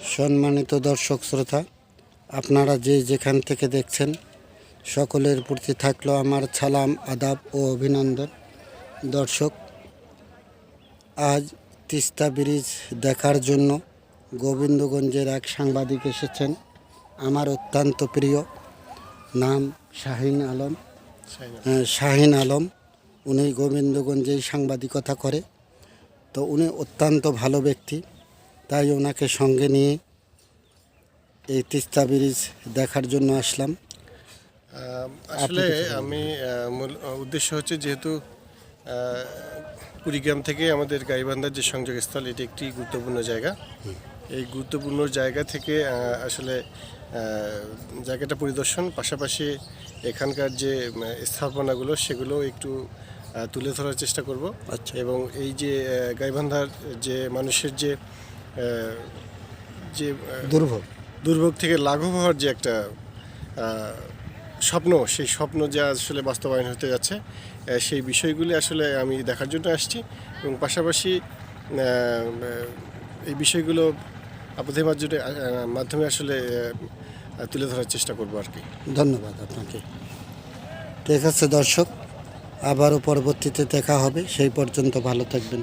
সম্মানিত দর্শক শ্রোতা আপনারা যে যেখান থেকে দেখছেন সকলের প্রতি থাকল আমার ছালাম আদাব ও অভিনন্দন। দর্শক আজ তিস্তা ব্রিজ দেখার জন্য গোবিন্দগঞ্জের এক সাংবাদিক এসেছেন আমার অত্যন্ত প্রিয় নাম শাহিন আলম। হ্যাঁ, শাহিন আলম উনি গোবিন্দগঞ্জেই সাংবাদিকতা করে। তো উনি অত্যন্ত ভালো ব্যক্তি। তাই ওনাকে সঙ্গে নিয়ে এই তিস্তা ব্রিজ দেখার জন্য আসলাম। আসলে আমি মূল উদ্দেশ্য হচ্ছে যেহেতু কুড়িগ্রাম থেকে আমাদের গাইবান্ধার যে সংযোগস্থল এটি একটি গুরুত্বপূর্ণ জায়গা। এই গুরুত্বপূর্ণ জায়গা থেকে আসলে জায়গাটা পরিদর্শন পাশাপাশি এখানকার যে স্থাপনাগুলো সেগুলো একটু তুলে ধরার চেষ্টা করব। আচ্ছা। এবং এই যে গাইবান্ধার যে মানুষের যে যে দুর্ভোগ। দুর্ভোগ থেকে লাঘব হওয়ার যে একটা স্বপ্ন সেই স্বপ্ন যা আসলে বাস্তবায়ন হতে যাচ্ছে সেই বিষয়গুলি আসলে আমি দেখার জন্য আসছি এবং পাশাপাশি এই বিষয়গুলো আপনাদের মাধ্যমে মাধ্যমে আসলে তুলে ধরার চেষ্টা করব আর কি। ধন্যবাদ আপনাকে। ঠিক আছে দর্শক আবারও পরবর্তীতে দেখা হবে। সেই পর্যন্ত ভালো থাকবেন।